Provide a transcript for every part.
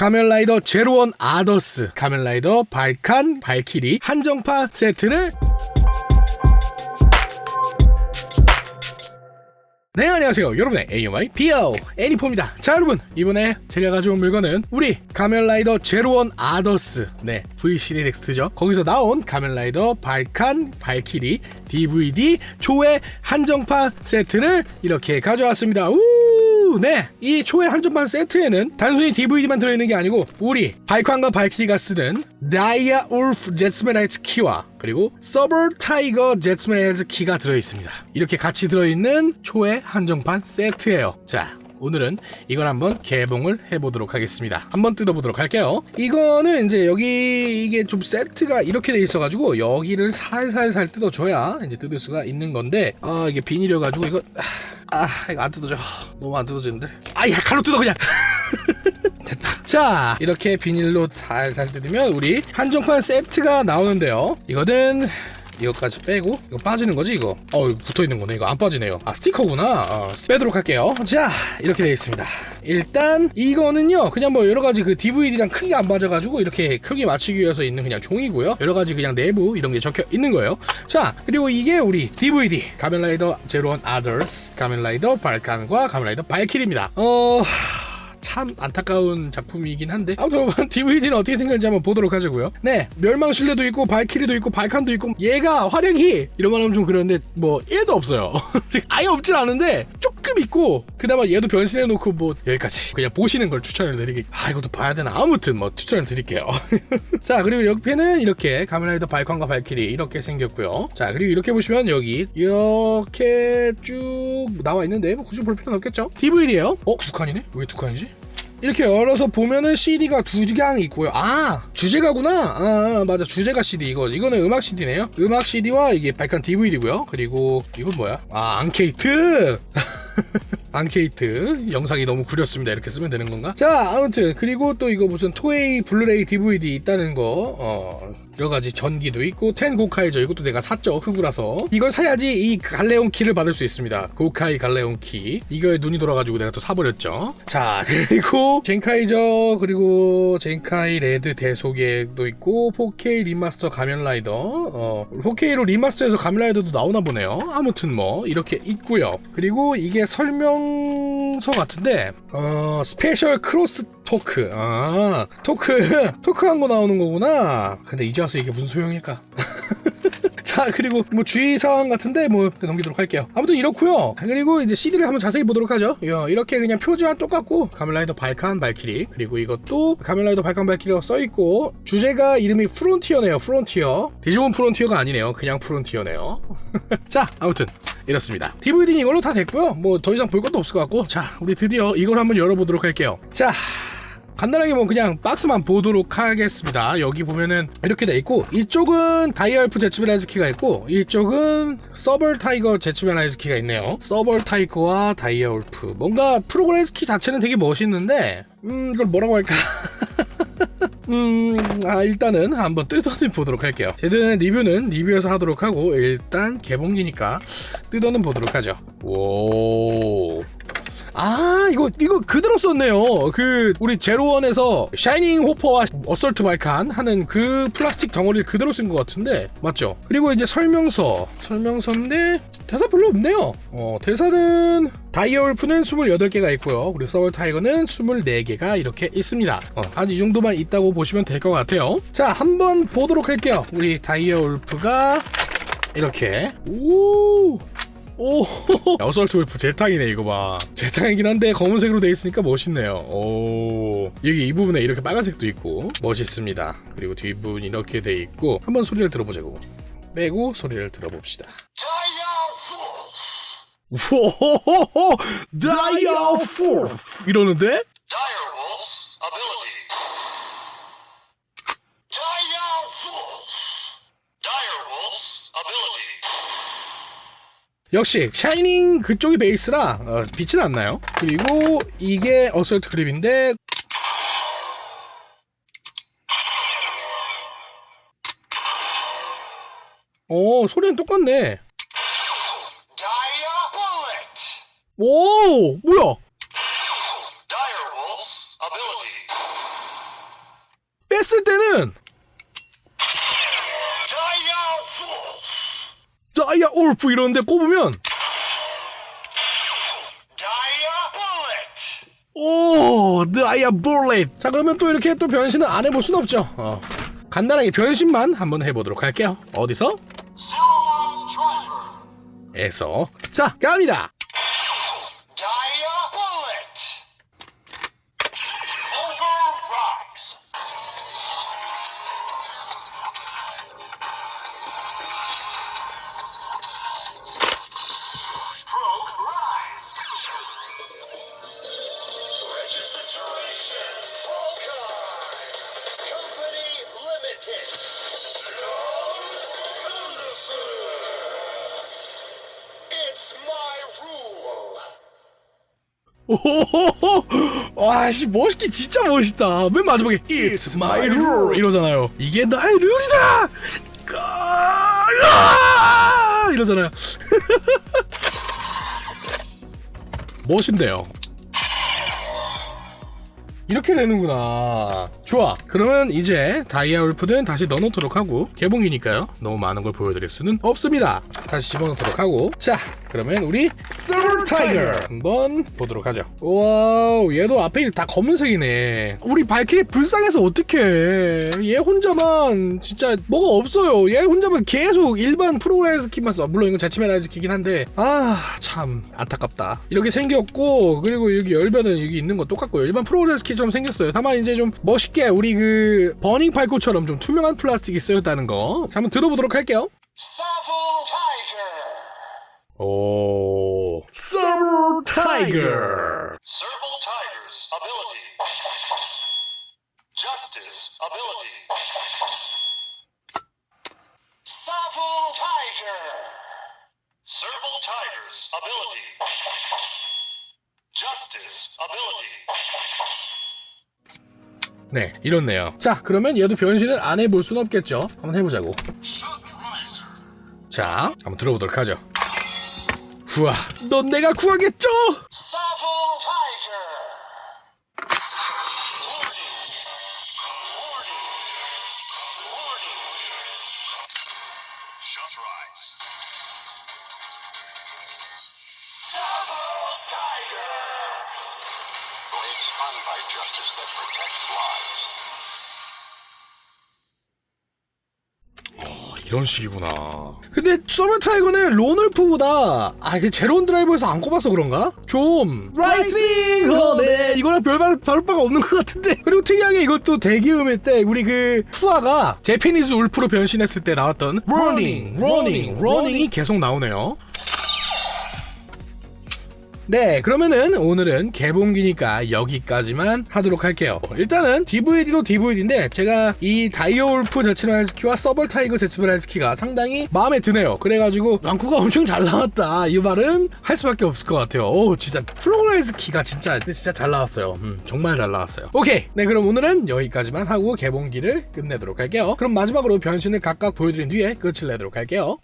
가면라이더 제로원 아더스, 가면라이더 발칸, 발키리 한정판 세트를. 네 안녕하세요. 여러분의 AMI BL 애니포입니다. 자 여러분 이번에 제가 가져온 물건은 우리 가면라이더 제로원 아더스 네 VCD 넥스트죠. 거기서 나온 가면라이더 발칸 발키리 DVD 초회 한정판 세트를 이렇게 가져왔습니다. 우 네, 이 초회 한정판 세트에는 단순히 DVD만 들어있는 게 아니고 우리 발칸과 발키리가 쓰는 다이아 울프 제츠메라이트 키와 그리고 서버 타이거 제츠메라이트 키가 들어있습니다. 이렇게 같이 들어있는 초회 한정판 세트예요. 자, 오늘은 이걸 한번 개봉을 해보도록 하겠습니다. 한번 뜯어보도록 할게요. 이거는 이제 여기 이게 좀 세트가 이렇게 돼 있어가지고 여기를 살살살 뜯어줘야 이제 뜯을 수가 있는 건데 아 이게 비닐이어가지고 이거 아 이거 안 뜯어져. 너무 안 뜯어지는데. 아야 칼로 뜯어 그냥. 됐다. 자, 이렇게 비닐로 살살 뜯으면 우리 한정판 세트가 나오는데요. 이거는 이거까지 빼고 이거 빠지는 거지 이거? 어 붙어 있는 거네 이거. 안 빠지네요. 아 스티커구나. 어, 빼도록 할게요. 자 이렇게 되어 있습니다. 일단 이거는요 그냥 뭐 여러 가지 그 DVD랑 크기가 안 맞아가지고 이렇게 크기 맞추기 위해서 있는 그냥 종이고요. 여러 가지 그냥 내부 이런 게 적혀 있는 거예요. 자 그리고 이게 우리 DVD 가면라이더 제로원 아더스 가면라이더 발칸과 가면라이더 발킬입니다. 어 참 안타까운 작품이긴 한데 아무튼 DVD는 어떻게 생겼는지 한번 보도록 하자고요. 네, 멸망실레도 있고 발키리도 있고 발칸도 있고 얘가 화력이 이런 말 하면 좀 그런데 뭐 1도 없어요. 아예 없진 않은데 조금 있고 그나마 얘도 변신해 놓고 뭐 여기까지 그냥 보시는 걸 추천을 드리기 아 이것도 봐야 되나 아무튼 뭐 추천을 드릴게요. 자 그리고 옆에는 이렇게 가면라이더 발칸과 발키리 이렇게 생겼고요. 자 그리고 이렇게 보시면 여기 이렇게 쭉 나와 있는데 뭐 굳이 볼 필요는 없겠죠? DVD예요. 어? 두 칸이네? 왜 두 칸이지? 이렇게 열어서 보면은 CD가 두 장 있고요. 아 주제가구나. 아, 아, 맞아 주제가 CD 이거 이거는 음악 CD네요. 음악 CD와 이게 발칸 DVD고요. 그리고 이건 뭐야? 아 앙케이트. 앙케이트 영상이 너무 구렸습니다. 이렇게 쓰면 되는 건가? 자 아무튼 그리고 또 이거 무슨 토에이 블루레이 DVD 있다는 거 어, 여러 가지 전기도 있고 텐 고카이죠. 이것도 내가 샀죠. 흑우라서 이걸 사야지 이 갈레온 키를 받을 수 있습니다. 고카이 갈레온 키 이거에 눈이 돌아가지고 내가 또 사버렸죠. 자 그리고 젠카이저 그리고 젠카이 레드 대소개도 있고 4K 리마스터 가면라이더 어, 4K로 리마스터해서 가면라이더도 나오나 보네요. 아무튼 뭐 이렇게 있고요. 그리고 이게 설명 서 같은데 어 스페셜 크로스 토크. 아 토크 토크한 거 나오는 거구나. 근데 이제 와서 이게 무슨 소용일까? 자 그리고 뭐 주의사항 같은데 뭐 넘기도록 할게요. 아무튼 이렇고요. 그리고 이제 CD를 한번 자세히 보도록 하죠. 요, 이렇게 그냥 표지와 똑같고 가면라이더 발칸 발키리 그리고 이것도 가면라이더 발칸 발키리가 써있고 주제가 이름이 프론티어네요 프론티어. 디지몬 프론티어가 아니네요. 그냥 프론티어네요. 자 아무튼 이렇습니다 DVD는 이걸로 다 됐고요 뭐 더 이상 볼 것도 없을 것 같고 자 우리 드디어 이걸 한번 열어보도록 할게요 자 간단하게 뭐 그냥 박스만 보도록 하겠습니다. 여기 보면은 이렇게 돼 있고 이쪽은 다이얼프 제츠베라이즈 키가 있고 이쪽은 서벌 타이거 제츠베라이즈 키가 있네요. 서벌 타이거와 다이얼프 뭔가 프로그레스 키 자체는 되게 멋있는데 음 이걸 뭐라고 할까? 음, 아, 일단은 한번 뜯어는 보도록 할게요. 제대로 리뷰는 리뷰에서 하도록 하고, 일단 개봉기니까 뜯어는 보도록 하죠. 오. 아 이거 이거 그대로 썼네요 그 우리 제로원에서 샤이닝 호퍼와 어설트 발칸 하는 그 플라스틱 덩어리를 그대로 쓴 것 같은데 맞죠 그리고 이제 설명서 설명서인데 대사 별로 없네요 어 대사는 다이얼프는 28개가 있고요 그리고 서울 타이거는 24개가 이렇게 있습니다 어, 한이 정도만 있다고 보시면 될 것 같아요 자 한번 보도록 할게요 우리 다이얼프가 이렇게 오 오, 어설트 울프 제탕이네 이거 봐. 제탕이긴 한데 검은색으로 돼 있으니까 멋있네요. 오, 여기 이 부분에 이렇게 빨간색도 있고 멋있습니다. 그리고 뒷부분 이렇게 돼 있고 한번 소리를 들어보자고. 빼고 소리를 들어봅시다. 우호호호호 다이아 포 이러는데? 역시 샤이닝 그쪽이 베이스라 어, 빛은 안 나요. 그리고 이게 어설트 그립인데 오 소리는 똑같네. 오 뭐야? 뺐을 때는! 자야 올프 이러는데 꼽으면! 오 드아이아 볼렛 자 그러면 또 이렇게 또 변신은 안 해볼 순 없죠 어. 간단하게 변신만 한번 해보도록 할게요 어디서? 에서 자 갑니다 오호호호. 와씨 멋있기 진짜 멋있다. 맨 마지막에 It's my rule 이러잖아요. 이게 나의 룰이다! 아, 아, 이러잖아요. 멋인데요. 이렇게 되는구나 좋아. 그러면 이제 다이아 울프는 다시 넣어놓도록 하고 개봉이니까요. 너무 많은 걸 보여드릴 수는 없습니다. 다시 집어넣도록 하고. 자 그러면 우리 서버 타이거 한번 보도록 하죠. 와우 얘도 앞에 다 검은색이네. 우리 발키리 불쌍해서 어떡해. 얘 혼자만 진짜 뭐가 없어요. 얘 혼자만 계속 일반 프로라이즈 키만 써. 물론 이건 자치메라이즈 키긴 한데. 아 참 안타깝다. 이렇게 생겼고 그리고 여기 열변은 여기 있는 거 똑같고 일반 프로라이즈 키처럼 생겼어요. 다만 이제 좀 멋있게 우리 그 버닝 팔코처럼 좀 투명한 플라스틱이 쓰였다는 거. 자, 한번 들어보도록 할게요! 오 서버 타이거 Serval Tiger's ability. 네 이렇네요. 자 그러면 얘도 변신을 안 해볼 순 없겠죠? 한번 해보자고. 자 한번 들어보도록 하죠. 후아 넌 내가 구하겠죠 이런 식이구나. 근데 서버 타이거는 로널프보다 아그 제로온 드라이버에서 안 꼽아서 그런가? 좀 라이트닝! 어네. 이거랑 별반 다를 바가 없는 것 같은데. 그리고 특이하게 이것도 대기음일 때 우리 그 투아가 제피니스 울프로 변신했을 때 나왔던 러닝 러닝 러닝이 계속 나오네요 네, 그러면은 오늘은 개봉기니까 여기까지만 하도록 할게요. 일단은 DVD로 DVD인데 제가 이 다이오울프 제츠브라이스키와 서벌 타이거 제츠브라이스키가 상당히 마음에 드네요. 그래가지고 왕쿠가 엄청 잘 나왔다. 이 말은 할 수밖에 없을 것 같아요. 오, 진짜 프로라이스키가 진짜 진짜 잘 나왔어요. 음, 정말 잘 나왔어요. 오케이, 네 그럼 오늘은 여기까지만 하고 개봉기를 끝내도록 할게요. 그럼 마지막으로 변신을 각각 보여드린 뒤에 끝을 내도록 할게요.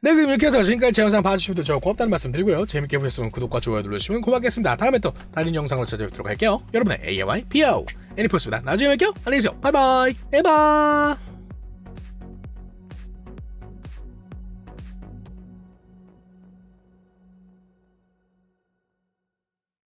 네 그럼 이렇게 해서 지금까지 제 영상 봐주시면 저 고맙다는 말씀 드리고요. 재밌게 보셨으면 구독과 좋아요 눌러주시면 고맙겠습니다. 다음에 또 다른 영상으로 찾아뵙도록 할게요. 여러분의 AIY PO 애니포스입니다. 나중에 뵐게요. 안녕히 계세요. 바이바이. 에바